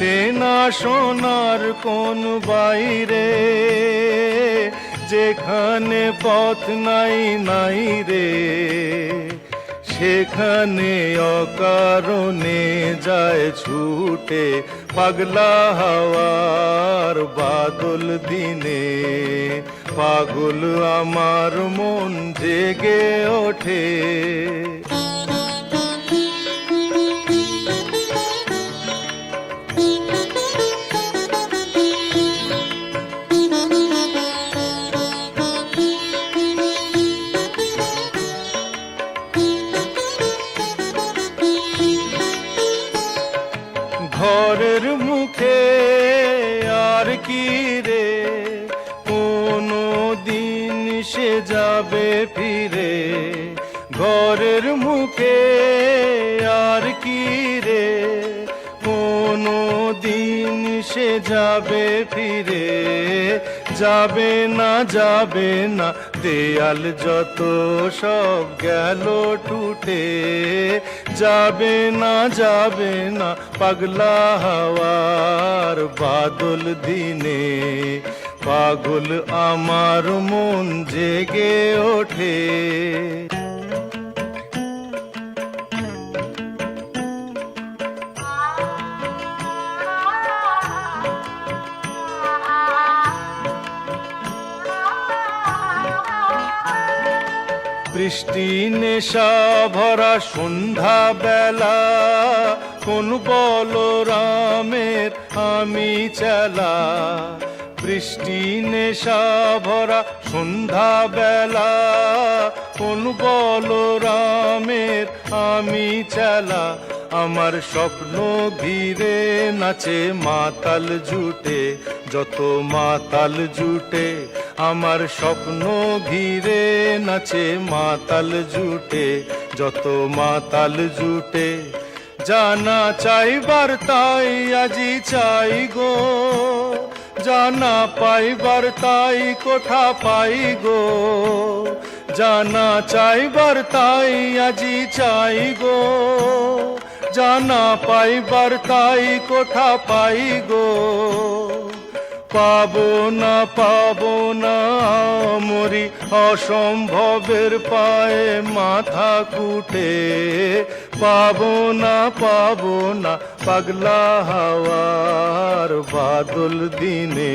চেনা সোনার কোন বাইরে? যেখানে পথ নাই নাই রে। সেখানে অকারণে যায় ছুটে, পাগলা হাওয়ার বাদল দিনে। পাগল আমার মন জেগে ওঠে। ঘরের মুখে আর কি রে? কোনো দিন সে যাবে ফিরে। ঘরের মুখে আর কি রে? কোনো দিন সে যাবে ফিরে। যাবে না যাবে না, দেয়াল যত সব গেল টুটে। যাবে না যাবে না, পাগলা হাওয়ার বাদল দিনে। পাগল আমার মন জেগে ওঠে। বৃষ্টি, নেশা ভরা সন্ধ্যা বেলা কোন বলরামের আমি চালা। বৃষ্টি, নেশা ভরা সন্ধ্যা বেলা কোন বলরামের আমি চালা। আমার স্বপ্ন ঘিরে নাচে মাতাল জুটে। যত মাতাল জুটে আমার স্বপ্ন ঘিরে নাচে মাতাল জুটে, যত মাতাল জুটে। জানা চাইবার তাই আজি চাই গো। জানা পাইবার তাই কোঠা পাই গো। জানা চাইবার তাই আজি চাই গো। জানা পাইবার তাই কোঠা পাই গো। পাবো না পাবো না মরি অসম্ভবের পায়ে মাথা কুটে। পাবো না পাবো না পাগলা হাওয়ার বাদল দিনে।